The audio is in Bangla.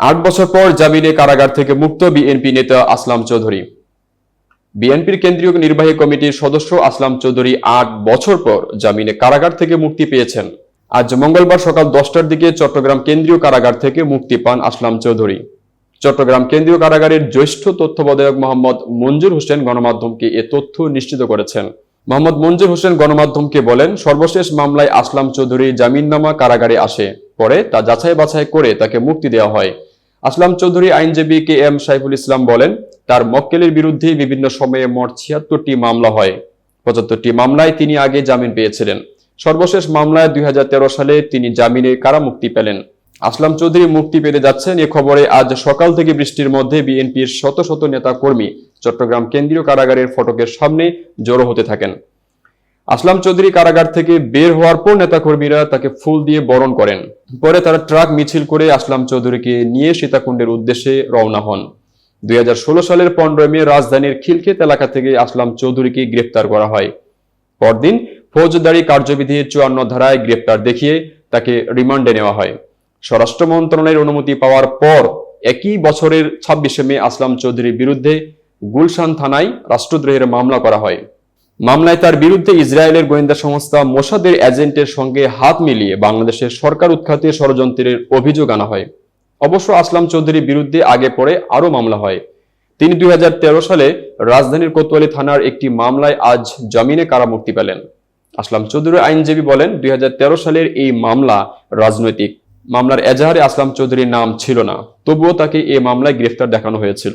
আট বছর পর জামিনে কারাগার থেকে মুক্ত বিএনপি নেতা আসলাম চৌধুরী। বিএনপির কেন্দ্রীয় নির্বাহী কমিটির সদস্য আসলাম চৌধুরী আট বছর পর জামিনে কারাগার থেকে মুক্তি পেয়েছেন। আজ মঙ্গলবার সকাল দশটার দিকে চট্টগ্রাম কেন্দ্রীয় কারাগার থেকে মুক্তি পান আসলাম চৌধুরী। চট্টগ্রাম কেন্দ্রীয় কারাগারের জ্যেষ্ঠ তত্ত্বাবধায়ক মোহাম্মদ মঞ্জুর হোসেন গণমাধ্যমকে এ তথ্য নিশ্চিত করেছেন। মোহাম্মদ মঞ্জুর হোসেন গণমাধ্যমকে বলেন, সর্বশেষ মামলায় আসলাম চৌধুরী জামিননামা কারাগারে আসে, পরে তা যাচাই বাছাই করে তাকে মুক্তি দেওয়া হয়। আসলাম চৌধুরী আইনজীবী কে এম সাইফুল ইসলাম বলেন, তার মক্কেলের বিরুদ্ধে বিভিন্ন সময়ে মোট ছিয়াত্তরটি মামলা হয়। পঁচাত্তরটি মামলায় তিনি আগে জামিন পেয়েছিলেন। সর্বশেষ মামলায় দুই হাজার তেরো সালে তিনি জামিনে কারামুক্তি পেলেন। আসলাম চৌধুরী মুক্তি পেতে যাচ্ছেন এ খবরে আজ সকাল থেকে বৃষ্টির মধ্যে বিএনপির শত শত নেতা কর্মী চট্টগ্রাম কেন্দ্রীয় কারাগারের ফটকের সামনে জড়ো হতে থাকেন। আসলাম চৌধুরী কারাগার থেকে বের হওয়ার পর নেতাকর্মীরা তাকে ফুল দিয়ে বরণ করেন। পরে তারা ট্রাক মিছিল করে আসলাম চৌধুরীকে নিয়ে সীতাকুণ্ডের উদ্দেশ্যে রওনা হন। দুই হাজার ষোলো সালের পনেরোই মে রাজধানীর খিলক্ষেত এলাকা থেকে আসলাম চৌধুরীকে গ্রেপ্তার করা হয়। পরদিন ফৌজদারি কার্যবিধির চুয়ান্ন ধারায় গ্রেপ্তার দেখিয়ে তাকে রিমান্ডে নেওয়া হয়। স্বরাষ্ট্র মন্ত্রণালয়ের অনুমতি পাওয়ার পর একই বছরের ছাব্বিশে মে আসলাম চৌধুরীর বিরুদ্ধে গুলশান থানায় রাষ্ট্রদ্রোহের মামলা করা হয়। মামলায় তার বিরুদ্ধে ইসরায়েলের গোয়েন্দা সংস্থা মোসাদের এজেন্টের সঙ্গে হাত মিলিয়ে বাংলাদেশের সরকার উৎখাতে ষড়যন্ত্রের অভিযোগ আনা হয়। অবশ্য আসলাম চৌধুরীর বিরুদ্ধে আগে পরে আরও মামলা হয়। তিনি দুই হাজার তেরো সালে রাজধানীর কোতোয়ালি থানার একটি মামলায় আজ জামিনে কারামুক্তি পেলেন। আসলাম চৌধুরীর আইনজীবী বলেন, দুই হাজার তেরো সালের এই মামলা রাজনৈতিক। মামলার এজাহারে আসলাম চৌধুরীর নাম ছিল না, তবুও তাকে এই মামলায় গ্রেফতার দেখানো হয়েছিল।